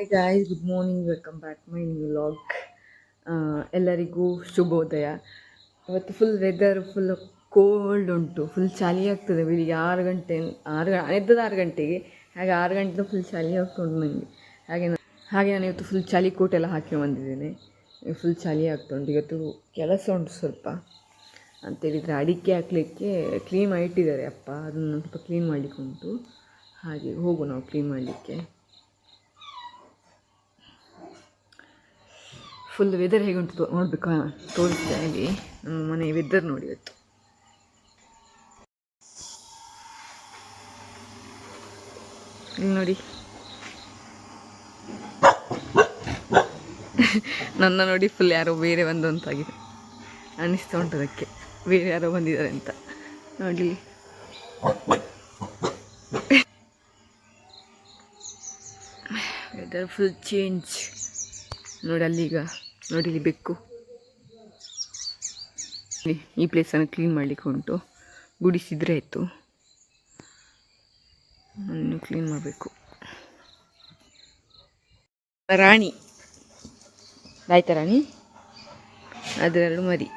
Hi guys good morning welcome back my new vlog ಎಲ್ಲರಿಗೂ ಶುಭೋದಯ. ಇವತ್ತು ಫುಲ್ ವೆದರ್ ಫುಲ್ ಕೋಲ್ಡ್ ಉಂಟು. Full ಚಳಿ ಆಗ್ತದೆ. ಬೆಳಿಗ್ಗೆ ಆರು ಗಂಟೆ, ಆರು ಎದ್ದದ ಆರು ಗಂಟೆಗೆ. ಹಾಗೆ ಆರು ಗಂಟೆ ಫುಲ್ ಚಳಿ ಆಗ್ತುಂಟು ನನಗೆ ಹಾಗೆ ಹಾಗೆ ನಾನು ಇವತ್ತು ಫುಲ್ ಚಳಿ ಕೋಟ್ ಎಲ್ಲ ಹಾಕಿ ಬಂದಿದ್ದೇನೆ. ಫುಲ್ ಚಳಿ ಆಗ್ತುಂಟು. ಇವತ್ತು ಕೆಲಸ ಉಂಟು ಸ್ವಲ್ಪ. ಅಂತೇಳಿದರೆ ಅಡಿಕೆ ಹಾಕಲಿಕ್ಕೆ ಕ್ಲೀನ್ ಮಾಡಿ ಇಟ್ಟಿದ್ದಾರೆ ಅಪ್ಪ. ಅದನ್ನು ಸ್ವಲ್ಪ ಕ್ಲೀನ್ ಮಾಡಲಿಕ್ಕೆ ಉಂಟು ಹಾಗೆ ಹೋಗು ನಾವು ಕ್ಲೀನ್ ಮಾಡಲಿಕ್ಕೆ. ಫುಲ್ ವೆದರ್ ಹೇಗೆ ಉಂಟು ನೋಡಬೇಕು ತೋರಿಸ್ತಾ ಇಲ್ಲಿ ನಮ್ಮ ಮನೆ ವೆದರ್ ನೋಡಿ ಇವತ್ತು ಇಲ್ಲಿ ನೋಡಿ. ನನ್ನ ನೋಡಿ ಫುಲ್ ಯಾರೋ ಬೇರೆ ಬಂದು ಅಂತಾಗಿದೆ ಅನ್ನಿಸ್ತಾ ಉಂಟು ಅದಕ್ಕೆ. ಬೇರೆ ಯಾರೋ ಬಂದಿದ್ದಾರೆ ಅಂತ. ನೋಡಿ. ವೆದರ್ ಫುಲ್ ಚೇಂಜ್ ನೋಡಿ ಅಲ್ಲೀಗ. ನೋಡಿ, ಇಲ್ಲಿ ಬೆಕ್ಕು. ಈ ಪ್ಲೇಸನ್ನು ಕ್ಲೀನ್ ಮಾಡಲಿಕ್ಕೆ ಉಂಟು. ಗುಡಿಸಿದ್ರೆ ಆಯಿತು. ಇನ್ನು ಕ್ಲೀನ್ ಮಾಡಬೇಕು. ರಾಣಿ. ಆಯ್ತಾ ರಾಣಿ? ಅದರಲ್ಲೂ ಮರಿ.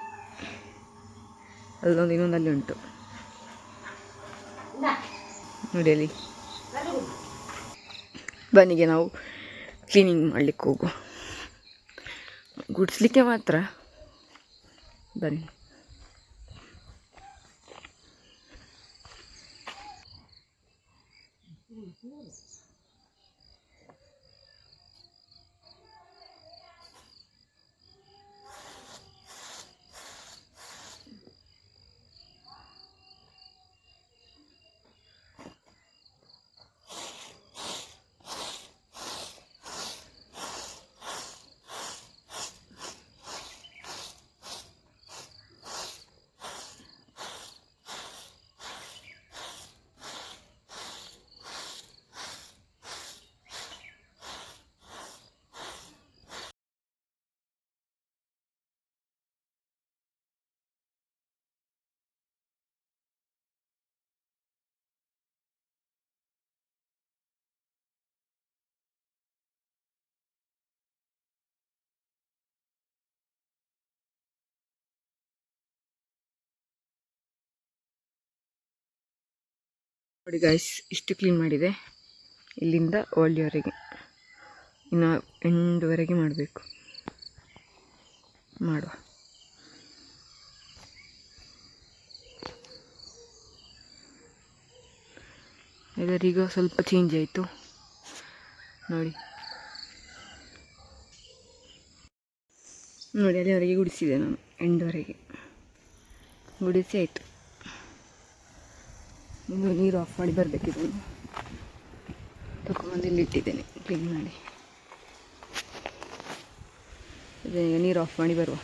ಅಲ್ಲೊಂದು ಇನ್ನೊಂದು ಅಲ್ಲಿ ಉಂಟು. ನೋಡಿ ಅಲ್ಲಿ. ಬನ್ನಿಗೆ ನಾವು ಕ್ಲೀನಿಂಗ್ ಮಾಡಲಿಕ್ಕೆ ಹೋಗುವ. ಗುಡಿಸ್ಲಿಕ್ಕೆ ಮಾತ್ರ. ಬನ್ನಿ. ನೋಡಿ ಗಾಯ್ಸ್ ಇಷ್ಟು ಕ್ಲೀನ್ ಮಾಡಿದೆ. ಇಲ್ಲಿಂದ ಒಳ್ಳೆಯವರೆಗೆ. ಇನ್ನು ಎಂಡುವರೆಗೆ ಮಾಡಬೇಕು. ಮಾಡುವ. ಇದರೀಗ ಸ್ವಲ್ಪ ಚೇಂಜ್ ಆಯಿತು. ನೋಡಿ. ನೋಡಿ, ಅಲ್ಲಿವರೆಗೆ ಗುಡಿಸಿದೆ ನಾನು. ಎಂಡುವರೆಗೆ ಗುಡಿಸಿ ಆಯಿತು. ಇನ್ನು ನೀರು ಆಫ್ ಮಾಡಿ ಬರಬೇಕಿದ್ರು ತಗೊಂಬಂದು ಇಲ್ಲಿ ಇಟ್ಟಿದ್ದೇನೆ ಕ್ಲೀನ್ ಮಾಡಿ. ಅದೇ ನೀರು ಆಫ್ ಮಾಡಿ ಬರುವ.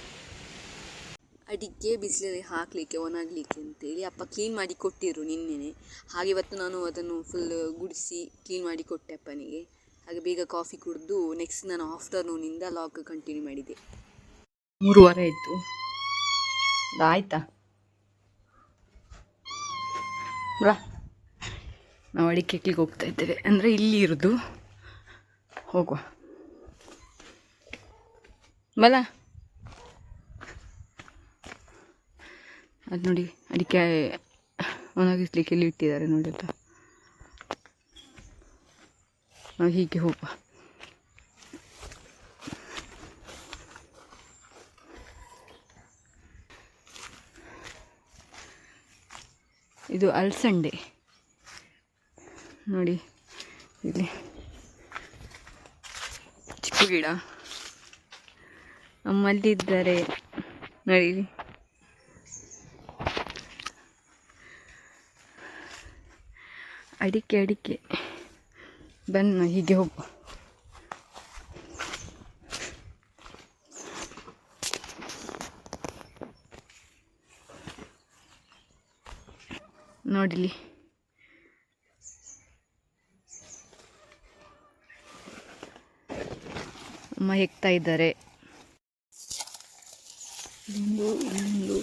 ಅಡಿಕೆ ಬಿಸಿಲಲ್ಲಿ ಹಾಕಲಿಕ್ಕೆ ಒಣಗಲಿಕ್ಕೆ ಅಂತೇಳಿ ಅಪ್ಪ ಕ್ಲೀನ್ ಮಾಡಿ ಕೊಟ್ಟಿರು ನಿನ್ನೆನೆ. ಹಾಗೆ ಇವತ್ತು ನಾನು ಅದನ್ನು ಫುಲ್ ಗುಡಿಸಿ ಕ್ಲೀನ್ ಮಾಡಿ ಕೊಟ್ಟೆ ಅಪ್ಪನಿಗೆ. ಹಾಗೆ ಬೇಗ ಕಾಫಿ ಕುಡಿದು ನೆಕ್ಸ್ಟ್ ನಾನು ಆಫ್ಟರ್ನೂನಿಂದ ಲಾಕ್ ಕಂಟಿನ್ಯೂ ಮಾಡಿದೆ. ಮೂರುವರೆ ಆಯಿತು. ಆಯ್ತಾ? ಬಾ. ನಾವು ಅಡಿಕೆ ಹೆಕ್ಲಿಕ್ಕೆ ಹೋಗ್ತಾ ಇದ್ದೇವೆ. ಅಂದರೆ ಇಲ್ಲಿ ಇರೋದು. ಹೋಗುವ. ಬಲ. ಅದು ನೋಡಿ, ಅಡಿಕೆ ಒಣಗಿಸ್ಲಿಕ್ಕೆ ಇಲ್ಲಿ ಇಟ್ಟಿದ್ದಾರೆ ನೋಡಿ ಅಂತ ನಾವು ಹೀಗೆ ಹೋಗುವ. ಇದು ಅಲ್ಸಂಡೆ. ನೋಡಿ ಇಲ್ಲಿ ಚಿಕ್ಕ ಗಿಡ. ನಮ್ಮಲ್ಲಿದ್ದಾರೆ ನೋಡಿ. ಅಡಿಕೆ ಅಡಿಕೆ. ಬನ್ನ ಹೀಗೆ ಹೋಗುವ ನೋಡಿಲಿ. ಅಮ್ಮ ಹೆಕ್ತಾ ಇದ್ದಾರೆ. ಇಲ್ಲೊಂದು ಇಲ್ಲೊಂದು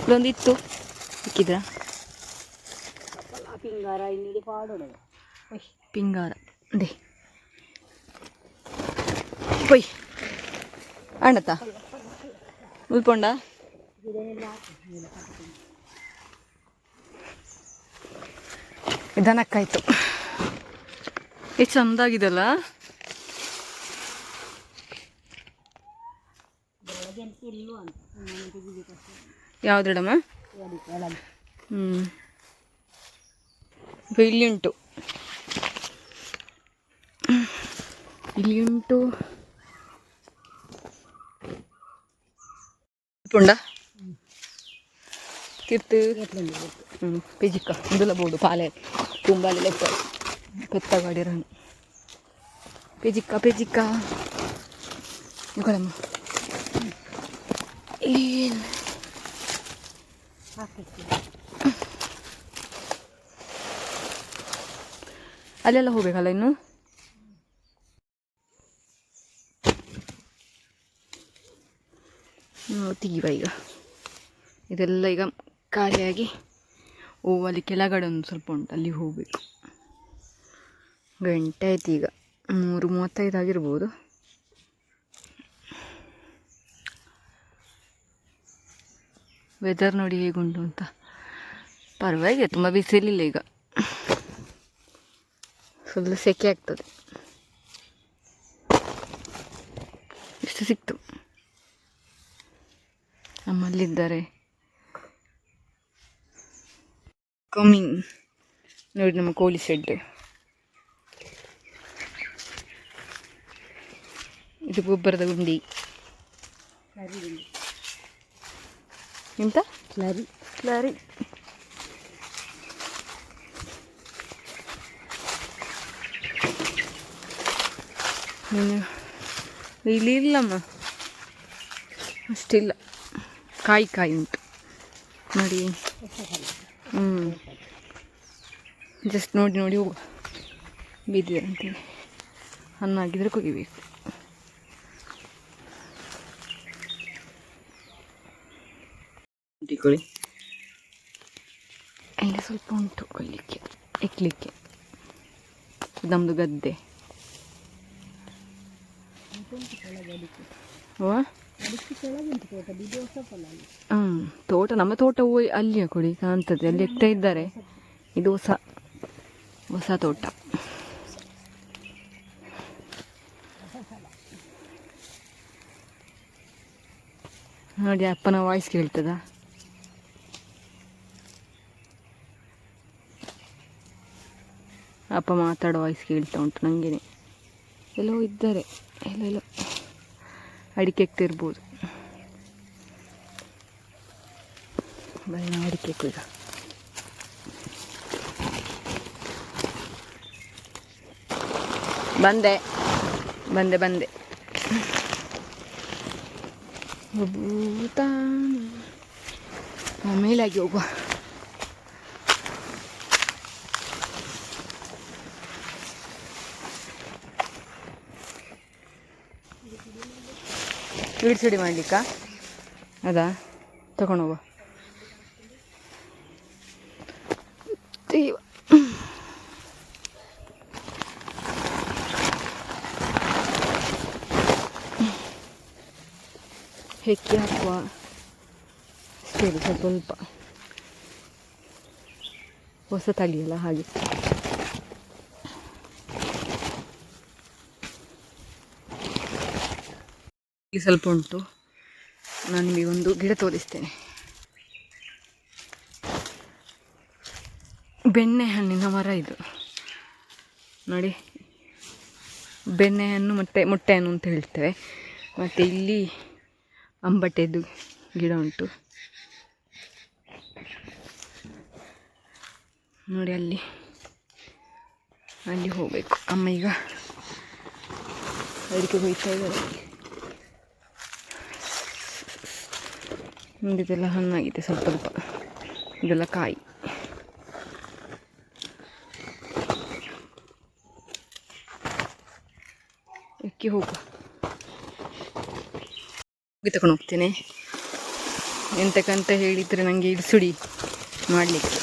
ಇಲ್ಲೊಂದು ಇತ್ತು ಸಿಕ್ಕಿದ್ರ ಪಿಂಗಾರ ಇಲ್ಲಿ ಪಿಂಗಾರ. ದೇ. ಕೊಯ್ ಅಣ್ಣತ್ತ. ಉಳ್ಕೊಂಡ? ದನಕ್ಕಾಯ್ತು ಎಷ್ಟು ಚಂದಾಗಿದೆಲ್ಲ. ಯಾವ್ದಿಡಮ್ಮ ಹ್ಞೂ ಇಲ್ಲಿ ಉಂಟು ಇಲ್ಲಿ ಉಂಟು ಪುಂಡ ಕಿರ್ತು ಹ್ಞೂ ಪೇಜಿಕ್ಕ ಇಂದುಲ ಬೋಡು ಪಾಲೆ ತುಂಬಾಲಿ ಲೆಕ್ಕ ಪೆತ್ತ ಗಾಡಿ ರನ್ ಪೇಜಿಕ್ಕ ಪೇಜಿಕ್ಕ ಇಕೊಳಮ್ಮ ಏನು ಅಲ್ಲೆಲ್ಲ ಹೋಗ್ಬೇಕಲ್ಲ ಇನ್ನು ತೆಗಿವ ಈಗ. ಇದೆಲ್ಲ ಈಗ ಖಾಲಿಯಾಗಿ ಓ ಅಲ್ಲಿ ಕೆಳಗಡೆ ಒಂದು ಸ್ವಲ್ಪ ಉಂಟು, ಅಲ್ಲಿ ಹೋಗಬೇಕು ಗಂಟೆ ಆಯ್ತು ಈಗ. ಮೂರು ಮೂವತ್ತೈದು ಆಗಿರ್ಬೋದು. ವೆದರ್ ನೋಡಿ ಹೇಗುಂಟು ಅಂತ. ಪರವಾಗಿಲ್ಲ, ತುಂಬ ಬಿಸಿಲಿಲ್ಲ ಈಗ. ಫುಲ್ ಸೆಕೆ ಆಗ್ತದೆ. ಇಷ್ಟು ಸಿಕ್ತು? ನಮ್ಮಲ್ಲಿದ್ದಾರೆ. ಕಮಿಂಗ್ ನೋಡಿ ನಮ್ಮ ಕೋಳಿ ಶೆಡ್ ಇದು ಗೊಬ್ಬರದ ಗುಂಡಿ ಎಂತ? ಲಾರಿ ಲಾರಿ ಇಲ್ಲಿ ಇಲ್ಲಮ್ಮ ಅಷ್ಟಿಲ್ಲ. ಕಾಯಿ ಕಾಯಿ ಉಂಟು. ನೋಡಿ. ಹ್ಞೂ ಜಸ್ಟ್ ನೋಡಿ ನೋಡಿ ಹೋಗುವ. ಬಿದ್ದಿದೆ ಅಂತೇಳಿ ಹಣ್ಣಾಗಿದ್ರೆ ಕೊಗಿಬೇಕು ಇಟ್ಕೊಳ್ಳಿ ಇಲ್ಲಿ ಸ್ವಲ್ಪ ಉಂಟು ಕೊಯ್ಲಿಕ್ಕೆ ಇಕ್ಲಿಕ್ಕೆ ನಮ್ಮದು ಗದ್ದೆ. ಓ ಕೆಳಗುಂಟು ತೋಟ, ನಮ್ಮ ತೋಟ ಹೋಗಿ ಅಲ್ಲಿಯ ಕೊಡಿ ಕಾಣ್ತದೆ, ಅಲ್ಲಿ ಎಕ್ತಾ ಇದ್ದಾರೆ. ಇದು ಹೊಸ ಹೊಸ ತೋಟ. ನೋಡಿ, ಅಪ್ಪನ ವಾಯ್ಸ್ ಕೇಳ್ತದ? ಅಪ್ಪ ಮಾತಾಡೋ ವಾಯ್ಸ್ ಕೇಳ್ತಾ ಉಂಟು ನನಗೇನೆ ಎಲ್ಲೋ ಇದ್ದಾರೆ ಎಲ್ಲೆಲ್ಲೋ ಅಡಿಕೆ ಇರ್ಬೋದು ಬರೀ ನಾವು ಅಡಿಕೆ ಈಗ. ಬಂದೆ ಬಂದೆ ಬಂದೆ. ಮೇಲಾಗಿ ಹೋಗುವ. ವೀಡ್ ಸಿಡಿ ಮಾಡಲಿಕ್ಕ? ಅದಾ? ತಗೊಂಡೋಗುವ ದೈವ. ಹೆಕ್ಕಿ ಹಾಕುವ. ಸರಿ ಸ್ವಲ್ಪ. ಹೊಸ ತಳಿಯಲ್ಲ ಹಾಗೆ. ಇಲ್ಲಿ ಸ್ವಲ್ಪ ಉಂಟು. ನಾನು ನಿಮಗೆ ಒಂದು ಗಿಡ ತೋರಿಸ್ತೇನೆ. ಬೆಣ್ಣೆ ಹಣ್ಣಿನ ಮರ ಇದು. ನೋಡಿ. ಬೆಣ್ಣೆ ಹಣ್ಣು ಮತ್ತು ಮೊಟ್ಟೆ ಹಣ್ಣು ಅಂತ ಹೇಳ್ತೇವೆ. ಮತ್ತು ಇಲ್ಲಿ ಅಂಬಟೆದು ಗಿಡ ಉಂಟು. ನೋಡಿ ಅಲ್ಲಿ. ಅಲ್ಲಿ ಹೋಗಬೇಕು. ಅಮ್ಮ ಈಗ ಅಡಿಕೆ ಹೋಗ್ತಾ ಇದ್ದಾರೆ. ಇದೆಲ್ಲ ಹಣ್ಣಾಗಿದೆ ಸ್ವಲ್ಪ ಸ್ವಲ್ಪ. ಇದೆಲ್ಲ ಕಾಯಿ. ಅಕ್ಕಿ ಹೋಗು. ಹೋಗಿ ತಗೊಂಡು ಹೋಗ್ತೇನೆ. ಎಂತಕ್ಕಂತ ಹೇಳಿದರೆ ನನಗೆ ಇಡ್ಸುಡಿ ಮಾಡಲಿಕ್ಕೆ.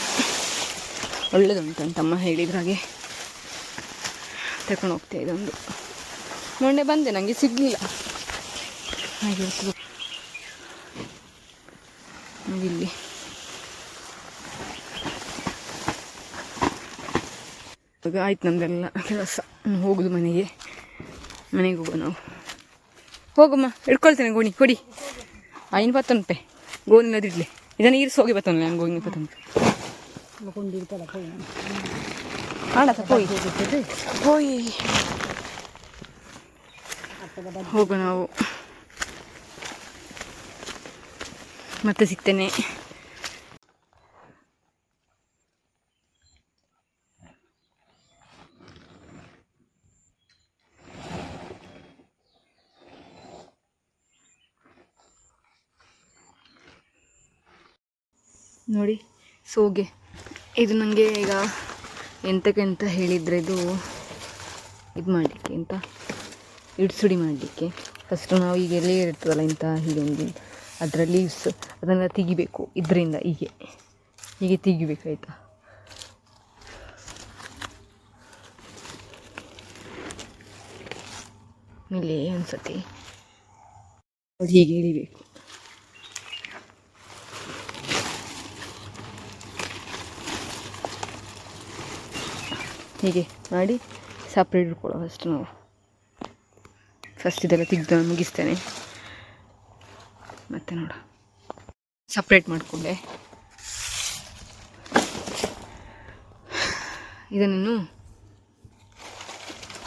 ಒಳ್ಳೆದುಂಟಂತಮ್ಮ ಹೇಳಿದ್ರ ಹಾಗೆ. ತಗೊಂಡು ಹೋಗ್ತೇವೆ ಇದೊಂದು. ಮೊನ್ನೆ ಬಂದೆ ನನಗೆ ಸಿಗಲಿಲ್ಲ. ಹಾಗೆ ಇವಾಗ ಆಯ್ತು ನಮ್ದೆಲ್ಲ ಕೆಲಸ. ಹೋಗುದು ಮನೆಗೆ. ಮನೆಗೆ ಹೋಗುವ ನಾವು. ಹೋಗಮ್ಮ ಇಟ್ಕೊಳ್ತೇನೆ ಗೋಣಿ, ಕೊಡಿ. ಐನು ಪತ್ತೊಂದು ರೂಪಾಯಿ. ಗೋಣಿ ಇಡ್ಲಿ ಇದನ್ನು ಇರಿಸಿ ಹೋಗಿ ಬತ್ತೊಂದು ನಾನು ಗೋಣಿ ಪತ್ತೊಂದು ಕೊಂಡಿರ್ತಾರ ಪೋಯಿ ಆಡ ಹೋಗಿ ಹೋಗಿ ಹೋಗು ನಾವು. ಮತ್ತೆ ಸಿಗ್ತೇನೆ. ನೋಡಿ, ಸೋಗೆ. ಇದು ನನಗೆ ಈಗ ಎಂತಕ್ಕೆ ಅಂತ ಹೇಳಿದರೆ ಇದು ಇದು ಮಾಡಲಿಕ್ಕೆ, ಎಂತ? ಇಡ್ಸುಡಿ ಮಾಡಲಿಕ್ಕೆ. ಫಸ್ಟು ನಾವು ಈಗ ಎಲ್ಲೇ ಇರ್ತದಲ್ಲ ಇಂಥ ಹೀಗೆ ಒಂದು ಅದರ ಲೀವ್ಸ್ ಅದನ್ನು ತೆಗಿಬೇಕು, ಇದರಿಂದ ಹೀಗೆ. ಹೀಗೆ ತೆಗಿಬೇಕಾಯ್ತಾ? ಇಲ್ಲಿ ಅನ್ಸತಿ ಅದು ಹೀಗೆ ಇಳಿಬೇಕು ಹೀಗೆ ಮಾಡಿ ಸಪ್ರೇಟ್ ಇಟ್ಕೊಳ್ಳೋ ಫಸ್ಟ್ ನಾವು. ಫಸ್ಟ್ ಇದೆಲ್ಲ ತೆಗೆದು ಮುಗಿಸ್ತೇನೆ. ಮತ್ತೆ ನೋಡ. ಸಪ್ರೇಟ್ ಮಾಡಿಕೊಂಡೆ. ಇದನ್ನು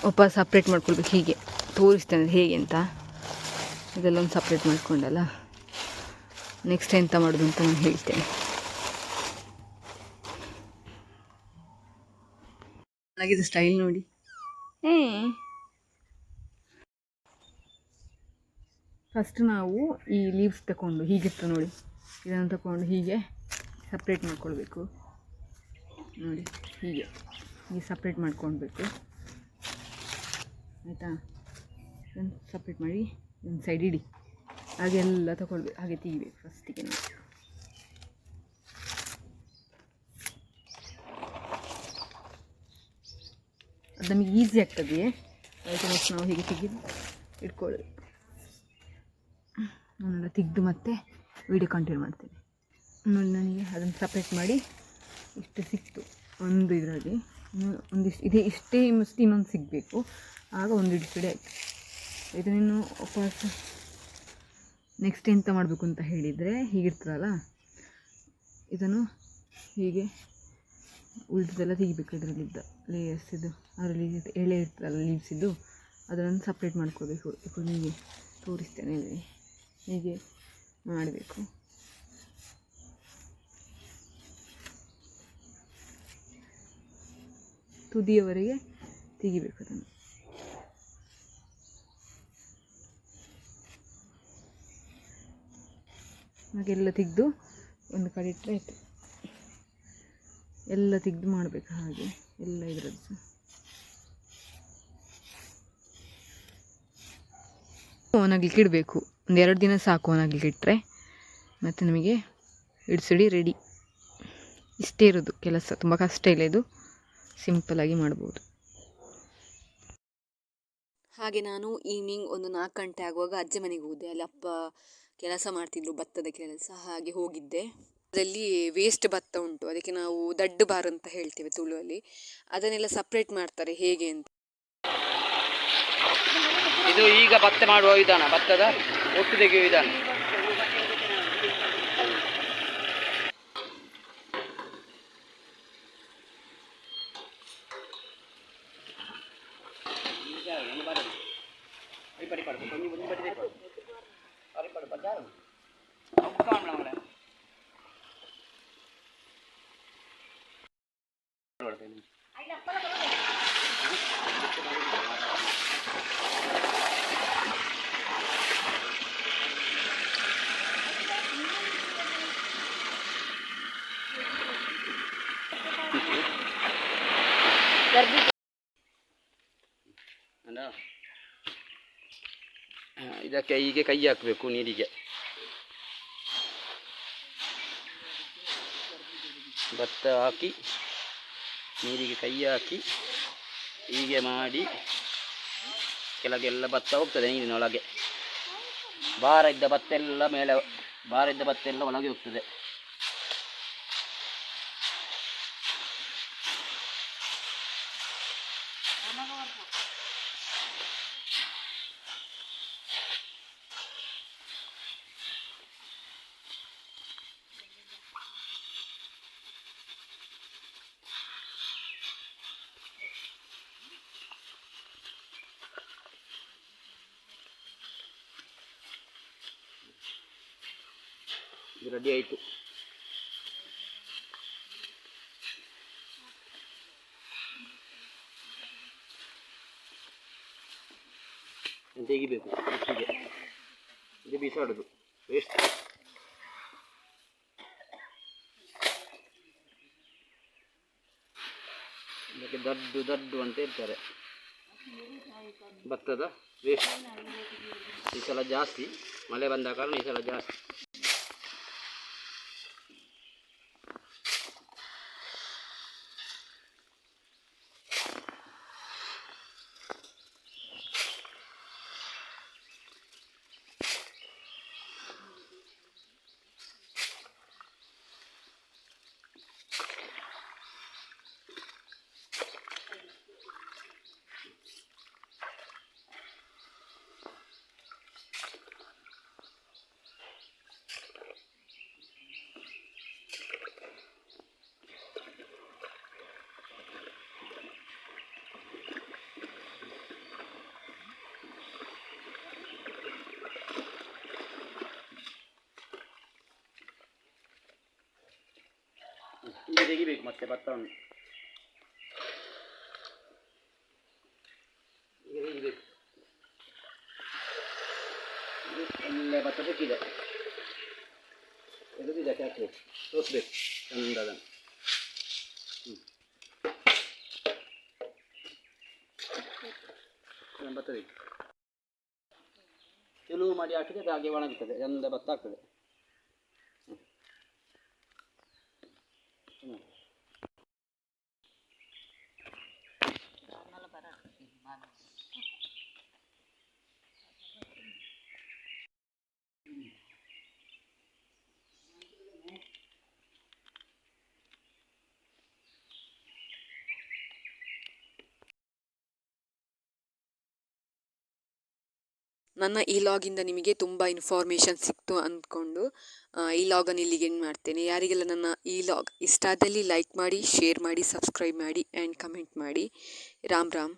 ಒಪ್ಪ ಸಪ್ರೇಟ್ ಮಾಡ್ಕೊಳ್ಬೇಕು ಹೀಗೆ. ತೋರಿಸ್ತೇನೆ ಹೇಗೆ ಅಂತ. ಇದೆಲ್ಲೊಂದು ಸಪ್ರೇಟ್ ಮಾಡಿಕೊಂಡಲ್ಲ. ನೆಕ್ಸ್ಟ್ ಎಂತ ಮಾಡೋದು ಅಂತ ನಾನು ಹೇಳ್ತೇನೆ. ಚೆನ್ನಾಗಿದೆ ಸ್ಟೈಲ್ ನೋಡಿ. ಏ ಫಸ್ಟ್ ನಾವು ಈ ಲೀವ್ಸ್ ತಗೊಂಡು ಹೀಗಿತ್ತು ನೋಡಿ. ಇದನ್ನು ತಗೊಂಡು ಹೀಗೆ ಸಪ್ರೇಟ್ ಮಾಡ್ಕೊಳ್ಬೇಕು. ನೋಡಿ, ಹೀಗೆ. ಹೀಗೆ ಸಪ್ರೇಟ್ ಮಾಡ್ಕೊಳ್ಬೇಕು. ಆಯಿತಾ? ಇದನ್ನು ಸಪ್ರೇಟ್ ಮಾಡಿ ಒಂದು ಸೈಡ್ ಇಡಿ. ಹಾಗೆಲ್ಲ ತಗೊಳ್ಬೇಕು ಹಾಗೆ ತೆಗಿಬೇಕು ಫಸ್ಟಿಗೆ ನಾವು. ಅದು ನಮಗೆ ಈಸಿ ಆಗ್ತದೆ. ಅದಕ್ಕೆ ನಾವು ಹೀಗೆ ತೆಗೆದು ಇಟ್ಕೊಳ್ಳೋದು. ನಾನು ತೆಗೆದು ಮತ್ತೆ ವೀಡಿಯೋ ಕಂಟಿನ್ಯೂ ಮಾಡ್ತೀನಿ. ನೋಡಿ ನನಗೆ ಅದನ್ನು ಸಪ್ರೇಟ್ ಮಾಡಿ ಇಷ್ಟು ಸಿಕ್ತು. ಒಂದು ಇದರಲ್ಲಿ ಒಂದಿಷ್ಟು ಇದೇ ಇಷ್ಟೇ ಮಸ್ತಿ ಇನ್ನೊಂದು ಸಿಗಬೇಕು. ಆಗ ಒಂದು ಇಡೀ ಹಿಡಿಸುಡೆ ಆಯಿತು ಇದನ್ನೇನು ವಾಪಸ್ ನೆಕ್ಸ್ಟ್ ಎಂತ ಮಾಡಬೇಕು ಅಂತ ಹೇಳಿದರೆ ಹೀಗಿರ್ತದಲ್ಲ? ಇದನ್ನು ಹೀಗೆ ಉಳಿದದೆಲ್ಲ ತೆಗಿಬೇಕು ಇದರಲ್ಲಿದ್ದ ಲೇಯರ್ಸ್ ಇದು. ಅದರಲ್ಲಿ ಎಳೆ ಇರ್ತದಲ್ಲ ಲೀವ್ಸಿದ್ದು ಅದನ್ನು ಸಪ್ರೇಟ್ ಮಾಡ್ಕೋಬೇಕು. ಹೀಗೆ ತೋರಿಸ್ತೇನೆ ಇಲ್ಲಿ. ಹೀಗೆ ಮಾಡಬೇಕು. ತುದಿಯವರೆಗೆ ತೆಗಿಬೇಕು ಅದನ್ನು. ಹಾಗೆಲ್ಲ ತೆಗೆದು ಒಂದು ಕಡೆ ಇಟ್ಟರೆ ಆಯಿತು. ಎಲ್ಲ ತೆಗೆದು ಮಾಡಬೇಕು ಹಾಗೆ, ಎಲ್ಲ ಇದರದ್ದು. ಒಣಗ್ಲಿಕ್ಕೆ ಇಡಬೇಕು. ಒಂದು ಎರಡು ದಿನ ಸಾಕು ಒಣಗ್ಲಿಕ್ಕೆ ಇಟ್ಟರೆ ಮತ್ತು ನಮಗೆ ಇಡ್ಸಿಡಿ ರೆಡಿ ಇಷ್ಟೇ ಇರೋದು ಕೆಲಸ. ತುಂಬ ಕಷ್ಟ ಇಲ್ಲ ಇದು. ಸಿಂಪಲಾಗಿ ಮಾಡ್ಬೋದು. ಹಾಗೆ ನಾನು ಈವ್ನಿಂಗ್ ಒಂದು ನಾಲ್ಕು ಗಂಟೆ ಆಗುವಾಗ ಅಜ್ಜ ಮನೆಗೆ ಹೋದೆ. ಅಲ್ಲಿ ಅಪ್ಪ ಕೆಲಸ ಮಾಡ್ತಿದ್ರು ಭತ್ತದ ಕೆಲಸ. ಹಾಗೆ ಹೋಗಿದ್ದೆ. ಅದರಲ್ಲಿ ವೇಸ್ಟ್ ಭತ್ತ ಉಂಟು. ಅದಕ್ಕೆ ನಾವು ದಡ್ಡು ಬಾರ್ ಅಂತ ಹೇಳ್ತೇವೆ ತುಳುವಲ್ಲಿ. ಅದನ್ನೆಲ್ಲ ಸಪ್ರೇಟ್ ಮಾಡ್ತಾರೆ ಹೇಗೆ ಅಂತ. ಇದು ಈಗ ಭತ್ತ ಮಾಡುವ ವಿಧಾನ ಭತ್ತದ? ഒട്ടുതേക്ക് എഴുതാണ് ಇದಕ್ಕೆ ಹೀಗೆ ಕೈ ಹಾಕಬೇಕು ನೀರಿಗೆ. ಭತ್ತ ಹಾಕಿ, ನೀರಿಗೆ ಕೈ ಹಾಕಿ, ಹೀಗೆ ಮಾಡಿ, ಕೆಳಗೆಲ್ಲ ಭತ್ತ ಹೋಗ್ತದೆ ನೀರಿನ ಒಳಗೆ ಭಾರ ಇದ್ದ ಭತ್ತ ಎಲ್ಲ ಮೇಲೆ, ಭಾರ ಇದ್ದ ಭತ್ತ ಎಲ್ಲ ಒಳಗೆ ಹೋಗ್ತದೆ. ಇದು ರೆಡಿ ಆಯಿತು ತೆಗಿಬೇಕು ಹೆಚ್ಚಿಗೆ ಇದು ಬಿಸಾಡೋದು ವೇಸ್ಟ್ ಇದಕ್ಕೆ ದಡ್ಡು ದಡ್ಡು ಅಂತ ಹೇಳ್ತಾರೆ ಭತ್ತದ ವೇಸ್ಟ್ ಈ ಸಲ ಜಾಸ್ತಿ ಮಳೆ ಬಂದ ಕಾರಣ ಈ ಸಲ ಜಾಸ್ತಿ ಈಗ ತೆಗಿಬೇಕು ಮತ್ತೆ ಭತ್ತವನ್ನು ಈಗ ತೆಗಿಬೇಕು ಇದು ಒಳ್ಳೆ ಭತ್ತ ಸಿಕ್ಕಿದೆ ತೆಗೆದಿದೆ ಹಾಕಬೇಕು ತೋರಿಸ್ಬೇಕು ಚಂದ ಅದನ್ನು ಹ್ಞೂ ಇದನ್ನು ಭತ್ತ ಬೇಕು ತೆಲುಗು ಮಾಡಿ ಹಾಕಿದ್ರೆ ಅದು ಹಾಗೆ ಒಣಗುತ್ತದೆ ಚಂದ ಭತ್ತ ಆಗ್ತದೆ ನನ್ನ ಈ ಲಾಗಿಂದ ನಿಮಗೆ ತುಂಬ ಇನ್ಫಾರ್ಮೇಷನ್ ಸಿಕ್ತು ಅಂದ್ಕೊಂಡು ಈ ಲಾಗನ್ನು ಇಲ್ಲಿಗೆ ಎಂಡ್ ಮಾಡ್ತೇನೆ. ಯಾರಿಗೆಲ್ಲ ನನ್ನ ಈ ಲಾಗ್ ಇಷ್ಟ ಆದಲ್ಲಿ ಲೈಕ್ ಮಾಡಿ ಶೇರ್ ಮಾಡಿ ಸಬ್ಸ್ಕ್ರೈಬ್ ಮಾಡಿ ಆ್ಯಂಡ್ ಕಮೆಂಟ್ ಮಾಡಿ. ರಾಮ್ ರಾಮ್.